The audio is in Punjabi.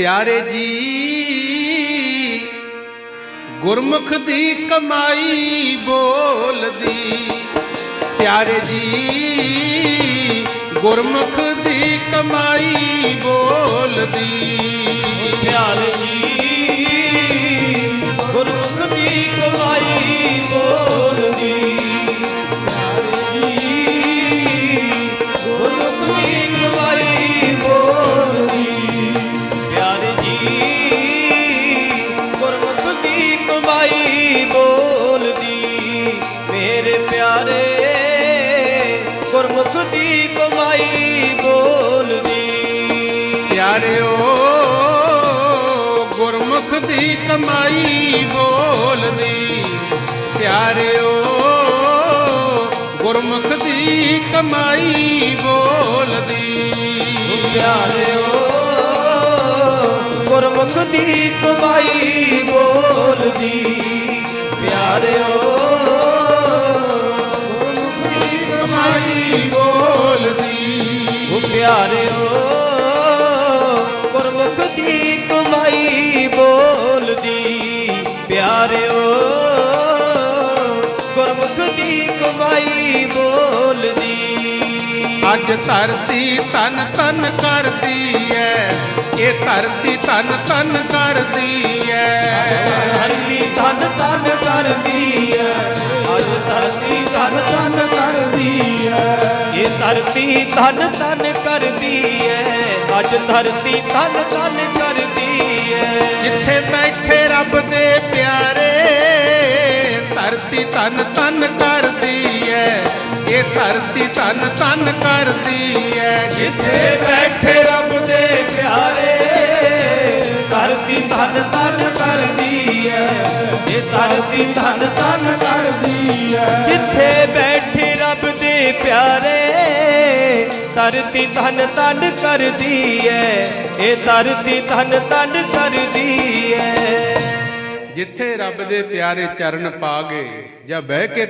ਪਿਆਰੇ ਜੀ ਗੁਰਮੁਖ ਦੀ ਕਮਾਈ ਬੋਲਦੀ। ਪਿਆਰੇ ਜੀ ਗੁਰਮੁਖ ਦੀ ਕਮਾਈ ਬੋਲਦੀ। ਪਿਆਰ ਜੀ ਗੁਰਮੁਖ ਦੀ ਕਮਾਈ ਬੋਲਦੀ। ਪਿਆਰਿਓ ਗੁਰਮੁਖ ਦੀ ਕਮਾਈ ਬੋਲਦੀ। ਪਿਆਰਿਓ ਗੁਰਮੁਖ ਦੀ ਕਮਾਈ ਬੋਲਦੀ। ਪਿਆਰਿਓ ਗੁਰਮੁਖ ਦੀ ਕਮਾਈ ਬੋਲਦੀ। ਪਿਆਰਿਓ ਗੁਰਮੁਖ ਦੀ ਕਮਾਈ ਬੋਲਦੀ। ਪਿਆਰਿਓ ਗੁਰਮੁਖ ਦੀ ਕਮਾਈ ਬੋਲਦੀ। ਅੱਜ ਧਰਤੀ ਤਨ ਤਨ ਕਰਦੀ ਐ। ਇਹ ਧਰਤੀ ਤਨ ਤਨ ਕਰਦੀ ਐ। ਧਰਤੀ ਧਨ ਧਨ ਧਰਤੀ ਧਨ ਧਨ ਕਰਦੀ ਹੈ ਅੱਜ ਧਰਤੀ ਧਨ ਧਨ ਕਰਦੀ ਹੈ ਜਿੱਥੇ ਬੈਠੇ ਰੱਬ ਦੇ ਪਿਆਰੇ ਧਰਤੀ ਤਨ ਤਨ ਕਰਦੀ ਐ ਇਹ ਧਰਤੀ ਤਨ ਤਨ ਕਰਦੀ ਐ ਜਿੱਥੇ ਬੈਠੇ ਰੱਬ ਦੇ ਪਿਆਰੇ ਧਰਤੀ ਧਨ ਧਨ ਕਰਦੀ ਹੈ ਇਹ ਧਰਤੀ ਧਨ ਧਨ ਕਰਦੀ ਹੈ ਜਿੱਥੇ ਬੈਠੇ ਰੱਬ ਦੇ ਪਿਆਰੇ ਧਰਤੀ ਧਨ ਧਨ ਕਰਦੀ ਹੈ ਇਹ ਧਰਤੀ ਧਨ ਧਨ ਕਰਦੀ ਹੈ ਜਿੱਥੇ ਰੱਬ ਦੇ ਪਿਆਰੇ ਚਰਨ ਪਾ ਗਏ ਜਾਂ ਬਹਿ ਕੇ